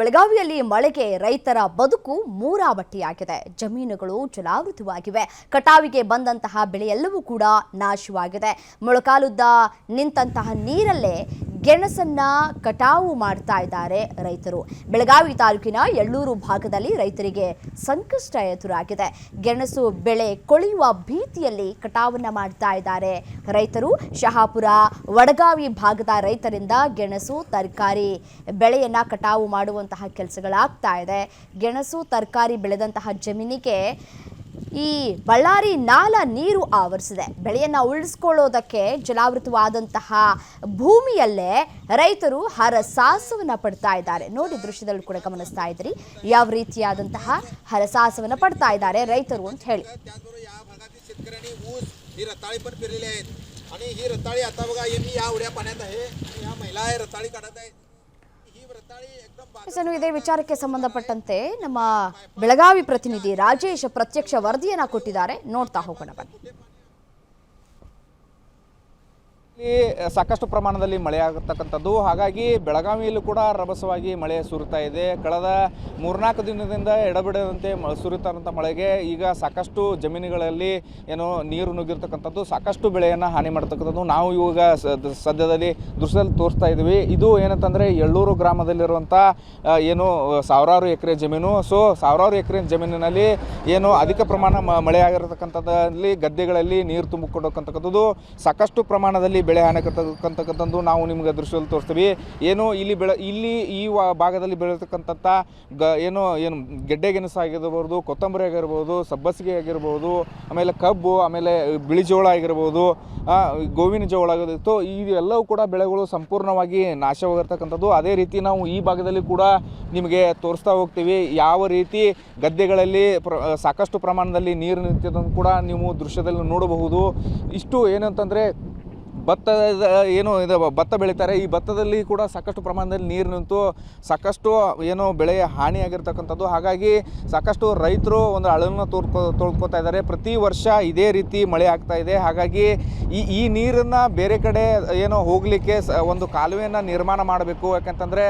ಬೆಳಗಾವಿಯಲ್ಲಿ ಮಳೆಗೆ ರೈತರ ಬದುಕು ಮೂರಾಬಟ್ಟಿಯಾಗಿದೆ ಜಮೀನುಗಳು ಜಲಾವೃತವಾಗಿವೆ. ಕಟಾವಿಗೆ ಬಂದಂತಹ ಬೆಳೆಯೆಲ್ಲವೂ ಕೂಡ ನಾಶವಾಗಿದೆ. ಮೊಳಕಾಲುದ್ದ ನಿಂತಹ ನೀರಲ್ಲೇ ಗೆಣಸನ್ನ ಕಟಾವು ಮಾಡ್ತಾ ಇದ್ದಾರೆ ರೈತರು. ಬೆಳಗಾವಿ ತಾಲೂಕಿನ ಎಳ್ಳೂರು ಭಾಗದಲ್ಲಿ ರೈತರಿಗೆ ಸಂಕಷ್ಟ ಎದುರಾಗಿದೆ. ಗೆಣಸು ಬೆಳೆ ಕೊಳೆಯುವ ಭೀತಿಯಲ್ಲಿ ಕಟಾವನ್ನ ಮಾಡ್ತಾ ಇದ್ದಾರೆ ರೈತರು. ಶಹಾಪುರ, ವಡಗಾವಿ ಭಾಗದ ರೈತರಿಂದ ಗೆಣಸು ತರಕಾರಿ ಬೆಳೆಯನ್ನ ಕಟಾವು ಮಾಡುವಂತಹ ಕೆಲಸಗಳಾಗ್ತಾ ಇದೆ. ಗೆಣಸು ತರಕಾರಿ ಬೆಳೆದಂತಹ ಜಮೀನಿಗೆ ಈ ಬಳ್ಳಾರಿ ನಾಲ ನೀರು ಆವರಿಸಿದೆ ಬೆಳೆಯನ್ನ ಉಳಿಸ್ಕೊಳ್ಳೋದಕ್ಕೆ ಜಲಾವೃತವಾದಂತಹ ಭೂಮಿಯಲ್ಲೇ ರೈತರು ಹರಸಾಹಸವನ್ನ ಪಡ್ತಾ ಇದ್ದಾರೆ ನೋಡಿ ದೃಶ್ಯದಲ್ಲಿ ಕೂಡ ಗಮನಿಸ್ತಾ ಇದ್ರಿ ಯಾವ ರೀತಿಯಾದಂತಹ ಹರಸಾಹಸವನ್ನ ಪಡ್ತಾ ಇದ್ದಾರೆ ರೈತರು ಅಂತ ಹೇಳಿ त्याचबरोबर या भागातील शेतकऱ्यांनी ऊस ही रताळी पण पेरलेली आहेत आणि ही रताळी आता बघा हे मी या उड्या पाण्यात आहे आणि ह्या महिला आहे रताळी काढत आहेत ಇನ್ನು ಇದೇ ವಿಚಾರಕ್ಕೆ ಸಂಬಂಧಪಟ್ಟಂತೆ ನಮ್ಮ ಬೆಳಗಾವಿ ಪ್ರತಿನಿಧಿ ರಾಜೇಶ್ ಪ್ರತ್ಯಕ್ಷ ವರದಿಯನ್ನ ಕೊಟ್ಟಿದ್ದಾರೆ. ನೋಡ್ತಾ ಹೋಗೋಣ ಬನ್ನಿ. ಇಲ್ಲಿ ಸಾಕಷ್ಟು ಪ್ರಮಾಣದಲ್ಲಿ ಮಳೆ ಆಗತಕ್ಕಂಥದ್ದು. ಹಾಗಾಗಿ ಬೆಳಗಾವಿಯಲ್ಲೂ ಕೂಡ ರಭಸವಾಗಿ ಮಳೆ ಸುರಿತಾ ಇದೆ. ಕಳೆದ ಮೂರ್ನಾಲ್ಕು ದಿನದಿಂದ ಎಡಬಿಡದಂತೆ ಸುರಿತಾರಂಥ ಮಳೆಗೆ ಈಗ ಸಾಕಷ್ಟು ಜಮೀನುಗಳಲ್ಲಿ ಏನೋ ನೀರು ನುಗ್ಗಿರ್ತಕ್ಕಂಥದ್ದು, ಸಾಕಷ್ಟು ಬೆಳೆಯನ್ನು ಹಾನಿ ಮಾಡ್ತಕ್ಕಂಥದ್ದು ನಾವು ಇವಾಗ ಸದ್- ಸದ್ಯದಲ್ಲಿ ದೃಶ್ಯದಲ್ಲಿ ತೋರಿಸ್ತಾ ಇದ್ದೀವಿ. ಇದು ಏನಂತಂದರೆ ಎಳ್ಳೂರು ಗ್ರಾಮದಲ್ಲಿರುವಂಥ ಏನು, ಸಾವಿರಾರು ಎಕರೆ ಜಮೀನು. ಸೊ, ಸಾವಿರಾರು ಎಕರೆ ಜಮೀನಿನಲ್ಲಿ ಏನು ಅಧಿಕ ಪ್ರಮಾಣ ಮಳೆ ಆಗಿರತಕ್ಕಂಥದ್ದಲ್ಲಿ ಗದ್ದೆಗಳಲ್ಲಿ ನೀರು ತುಂಬಿಕೊಂಡಕ್ಕಂಥದ್ದು ಸಾಕಷ್ಟು ಪ್ರಮಾಣದಲ್ಲಿ ಬೆಳೆ ಹಾನಿಕತಕ್ಕಂಥದ್ದು ನಾವು ನಿಮಗೆ ದೃಶ್ಯದಲ್ಲಿ ತೋರಿಸ್ತೀವಿ. ಏನು ಇಲ್ಲಿ ಬೆಳೆ, ಇಲ್ಲಿ ಈ ಭಾಗದಲ್ಲಿ ಬೆಳೆತಕ್ಕಂಥ ಗ, ಏನು ಏನು ಗೆಡ್ಡೆ ಗೆಣಸು ಆಗಿರ್ಬೋದು, ಕೊತ್ತಂಬರಿ ಆಗಿರ್ಬೋದು, ಸಬ್ಬಸಿಗೆ ಆಗಿರ್ಬೋದು, ಆಮೇಲೆ ಕಬ್ಬು, ಆಮೇಲೆ ಬಿಳಿ ಜೋಳ ಆಗಿರ್ಬೋದು ಗೋವಿನ ಜೋಳ ಆಗಿತ್ತು ಇವೆಲ್ಲವೂ ಕೂಡ ಬೆಳೆಗಳು ಸಂಪೂರ್ಣವಾಗಿ ನಾಶವಾಗಿರ್ತಕ್ಕಂಥದ್ದು ಅದೇ ರೀತಿ ನಾವು ಈ ಭಾಗದಲ್ಲಿ ಕೂಡ ನಿಮಗೆ ತೋರಿಸ್ತಾ ಹೋಗ್ತೀವಿ. ಯಾವ ರೀತಿ ಗದ್ದೆಗಳಲ್ಲಿ ಪ್ರ, ಸಾಕಷ್ಟು ಪ್ರಮಾಣದಲ್ಲಿ ನೀರು ನಿಂತಿದ್ದನ್ನು ಕೂಡ ನೀವು ದೃಶ್ಯದಲ್ಲಿ ನೋಡಬಹುದು. ಇಷ್ಟು ಏನಂತಂದರೆ ಭತ್ತದ ಏನು ಇದು ಭತ್ತ ಬೆಳೀತಾರೆ. ಈ ಭತ್ತದಲ್ಲಿ ಕೂಡ ಸಾಕಷ್ಟು ಪ್ರಮಾಣದಲ್ಲಿ ನೀರು ನಿಂತು ಸಾಕಷ್ಟು ಏನು ಬೆಳೆಯ ಹಾನಿಯಾಗಿರ್ತಕ್ಕಂಥದ್ದು. ಹಾಗಾಗಿ ಸಾಕಷ್ಟು ರೈತರು ಒಂದು ಅಳಲನ್ನು ತೋರ್ಕೊ ತೊಳ್ಕೊತಾ ಇದ್ದಾರೆ. ಪ್ರತಿ ವರ್ಷ ಇದೇ ರೀತಿ ಮಳೆ ಆಗ್ತಾ ಇದೆ. ಹಾಗಾಗಿ ಈ ಈ ನೀರನ್ನು ಬೇರೆ ಕಡೆ ಏನೋ ಹೋಗಲಿಕ್ಕೆ ಒಂದು ಕಾಲುವೆಯನ್ನು ನಿರ್ಮಾಣ ಮಾಡಬೇಕು. ಯಾಕಂತಂದರೆ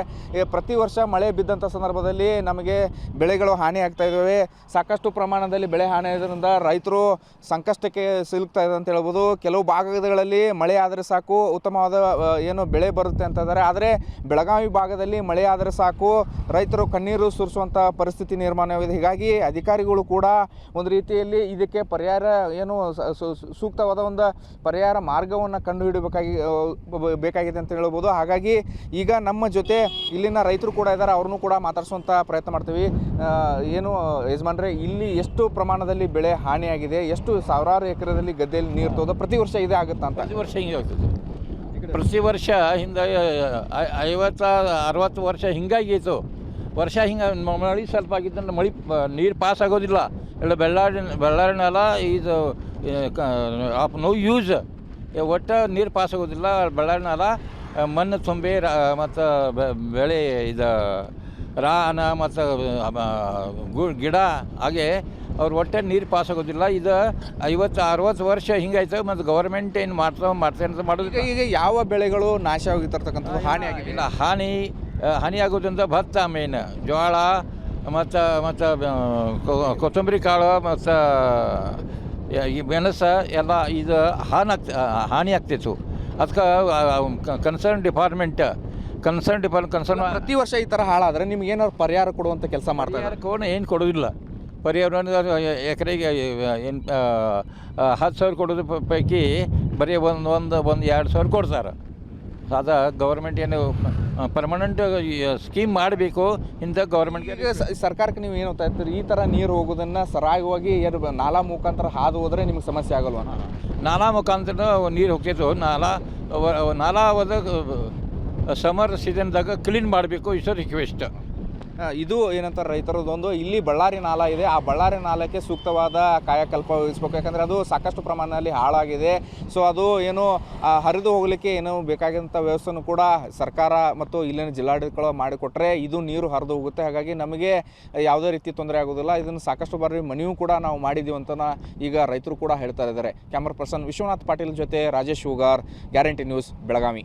ಪ್ರತಿ ವರ್ಷ ಮಳೆ ಬಿದ್ದಂಥ ಸಂದರ್ಭದಲ್ಲಿ ನಮಗೆ ಬೆಳೆಗಳು ಹಾನಿ ಆಗ್ತಾ ಇದ್ದಾವೆ. ಸಾಕಷ್ಟು ಪ್ರಮಾಣದಲ್ಲಿ ಬೆಳೆ ಹಾನಿ ರೈತರು ಸಂಕಷ್ಟಕ್ಕೆ ಸಿಲುಕ್ತಾ ಇದೆ ಅಂತ ಹೇಳ್ಬೋದು. ಕೆಲವು ಭಾಗಗಳಲ್ಲಿ ಮಳೆ ಆದರೆ ಸಾಕು, ಉತ್ತಮವಾದ ಏನು ಬೆಳೆ ಬರುತ್ತೆ ಅಂತಂದರೆ, ಆದರೆ ಬೆಳಗಾವಿ ಭಾಗದಲ್ಲಿ ಮಳೆ ಆದರೆ ಸಾಕು, ರೈತರು ಕಣ್ಣೀರು ಸುರಿಸುವಂಥ ಪರಿಸ್ಥಿತಿ ನಿರ್ಮಾಣವಾಗಿದೆ. ಹೀಗಾಗಿ ಅಧಿಕಾರಿಗಳು ಕೂಡ ಒಂದು ರೀತಿಯಲ್ಲಿ ಇದಕ್ಕೆ ಪರಿಹಾರ, ಏನು ಸೂಕ್ತವಾದ ಒಂದು ಪರಿಹಾರ ಮಾರ್ಗವನ್ನು ಕಂಡುಹಿಡಬೇಕಾಗಿ ಬೇಕಾಗಿದೆ ಅಂತ ಹೇಳ್ಬೋದು. ಹಾಗಾಗಿ ಈಗ ನಮ್ಮ ಜೊತೆ ಇಲ್ಲಿನ ರೈತರು ಕೂಡ ಇದ್ದಾರೆ, ಅವ್ರನ್ನೂ ಕೂಡ ಮಾತಾಡಿಸುವಂಥ ಪ್ರಯತ್ನ ಮಾಡ್ತೀವಿ. ಏನು ಯಜಮಾನ್ರೆ, ಇಲ್ಲಿ ಎಷ್ಟು ಪ್ರಮಾಣದಲ್ಲಿ ಬೆಳೆ ಹಾನಿಯಾಗಿದೆ, ಎಷ್ಟು ಸಾವಿರಾರು ಎಕರೆದಲ್ಲಿ ಗದ್ದೆಯಲ್ಲಿ ನೀರು ತೋದ, ಪ್ರತಿ ವರ್ಷ ಇದೇ ಆಗುತ್ತಾ ಅಂತ? ಪ್ರತಿ ವರ್ಷ ಹಿಂಗೆ ಆಗ್ತದೆ. ಪ್ರತಿ ವರ್ಷ ಹಿಂದೆ ಐವತ್ತು, ಅರವತ್ತು ವರ್ಷ ಹಿಂಗಾಗಿತ್ತು ವರ್ಷ ಹಿಂಗೆ ಮಳೆ ಸ್ವಲ್ಪ ಆಗಿದ್ದಂದ್ರೆ ಮಳೆ ನೀರು ಪಾಸ್ ಆಗೋದಿಲ್ಲ. ಎಲ್ಲ ಬೆಳ್ಳಾಡಿ ಬೆಳ್ಳಾರಿ ನೆಲ ಇದು ಆಫ್ ನೋ ಯೂಸ್ ಒಟ್ಟು ನೀರು ಪಾಸ್ ಆಗೋದಿಲ್ಲ ಬೆಳ್ಳಾರಿ ನೆಲ ಮಣ್ಣು ತುಂಬಿ ಮತ್ತು ಬೆಳೆ ಇದು, ರಾನ ಮತ್ತು ಗಿಡ, ಹಾಗೆ ಅವ್ರು ಒಟ್ಟೆ ನೀರು ಪಾಸ್ ಆಗೋದಿಲ್ಲ. ಇದು ಐವತ್ತು ಅರವತ್ತು ವರ್ಷ ಹಿಂಗಾಯ್ತು ಮತ್ತು ಗೌರ್ಮೆಂಟ್ ಏನು ಮಾಡ್ತಾ ಮಾಡ್ತೇನೆ ಮಾಡೋದು ಈಗ ಯಾವ ಬೆಳೆಗಳು ನಾಶ ಆಗಿರ್ತಕ್ಕಂಥದ್ದು ಹಾನಿ ಆಗಿದೆ? ಇಲ್ಲ ಹಾನಿ ಹಾನಿ ಆಗೋದ್ರಿಂದ ಭತ್ತ ಮೇನ್ ಜೋಳ ಮತ್ತು ಮತ್ತು ಕೊತ್ತಂಬರಿ ಕಾಳು ಮತ್ತು ಈ ಮೆಣಸ ಎಲ್ಲ ಇದು ಹಾನಿ ಆಗ್ತ ಹಾನಿ ಆಗ್ತಿತ್ತು. ಅದಕ್ಕೆ concern department concern depart concern ಪ್ರತಿ ವರ್ಷ ಈ ಥರ ಹಾಳಾದ್ರೆ ನಿಮ್ಗೆ ಏನಾದ್ರು ಪರಿಹಾರ ಕೊಡುವಂಥ ಕೆಲಸ ಮಾಡ್ತಾರೆ ಏನು ಕೊಡೋದಿಲ್ಲ. ಪರಿಹಾರ ಎಕರೆಗೆ ಏನು ಹತ್ತು ಸಾವಿರ ಕೊಡೋದ್ರ ಪೈಕಿ ಬರೀ ಒಂದು ಒಂದು ಒಂದು ಎರಡು ಸಾವಿರ ಕೊಡ್ತಾರೆ. ಅದು ಗೌರ್ಮೆಂಟ್ ಏನು ಪರ್ಮನೆಂಟ್ ಸ್ಕೀಮ್ ಮಾಡಬೇಕು ಇಂಥ ಗೌರ್ಮೆಂಟ್ಗೆ ಸರ್ಕಾರಕ್ಕೆ ನೀವು ಏನು ಹೋಗ್ತಾ ಇರ್ತೀರಿ ಈ ಥರ ನೀರು ಹೋಗೋದನ್ನು ಸರಾಗವಾಗಿ ಏನು ಬ- ನಾಲಾ ಮುಖಾಂತರ ಹಾದು ಹೋದರೆ ನಿಮ್ಗೆ ಸಮಸ್ಯೆ ಆಗಲ್ವ? ನಾಲಾ ಮುಖಾಂತರ ನೀರು ಹೋಗ್ತಿತ್ತು. ನಾಲಾ ನಾಲಾ ಹೋದಾಗ ಸಮರ್ ಸೀಸನ್ದಾಗ ಕ್ಲೀನ್ ಮಾಡಬೇಕು ಇಷ್ಟು ರಿಕ್ವೆಸ್ಟ್ ಇದು ಏನಂತಾರೆ ರೈತರದೊಂದು ಇಲ್ಲಿ ಬಳ್ಳಾರಿ ನಾಲ ಇದೆ. ಆ ಬಳ್ಳಾರಿ ನಾಲಕ್ಕೆ ಸೂಕ್ತವಾದ ಕಾಯಕಲ್ಪ ವಹಿಸ್ಬೇಕು. ಯಾಕಂದರೆ ಅದು ಸಾಕಷ್ಟು ಪ್ರಮಾಣದಲ್ಲಿ ಹಾಳಾಗಿದೆ. ಸೊ ಅದು ಏನು ಹರಿದು ಹೋಗಲಿಕ್ಕೆ ಏನು ಬೇಕಾಗಿದ್ದಂಥ ವ್ಯವಸ್ಥೆನೂ ಕೂಡ ಸರ್ಕಾರ ಮತ್ತು ಇಲ್ಲಿನ ಜಿಲ್ಲಾಡಳಿತಗಳು ಮಾಡಿಕೊಟ್ರೆ ಇದು ನೀರು ಹರಿದು ಹೋಗುತ್ತೆ. ಹಾಗಾಗಿ ನಮಗೆ ಯಾವುದೇ ರೀತಿ ತೊಂದರೆ ಆಗೋದಿಲ್ಲ ಇದನ್ನು ಸಾಕಷ್ಟು ಬಾರಿ ಮನೆಯೂ ಕೂಡ ನಾವು ಮಾಡಿದ್ದೀವಿ ಅಂತ ಈಗ ರೈತರು ಕೂಡ ಹೇಳ್ತಾ ಇದ್ದಾರೆ. ಕ್ಯಾಮ್ರಾ ಪರ್ಸನ್ ವಿಶ್ವನಾಥ್ ಪಾಟೀಲ್ ಜೊತೆ ರಾಜೇಶ್ ಹೂಗಾರ್ ಗ್ಯಾರಂಟಿ ನ್ಯೂಸ್ ಬೆಳಗಾವಿ.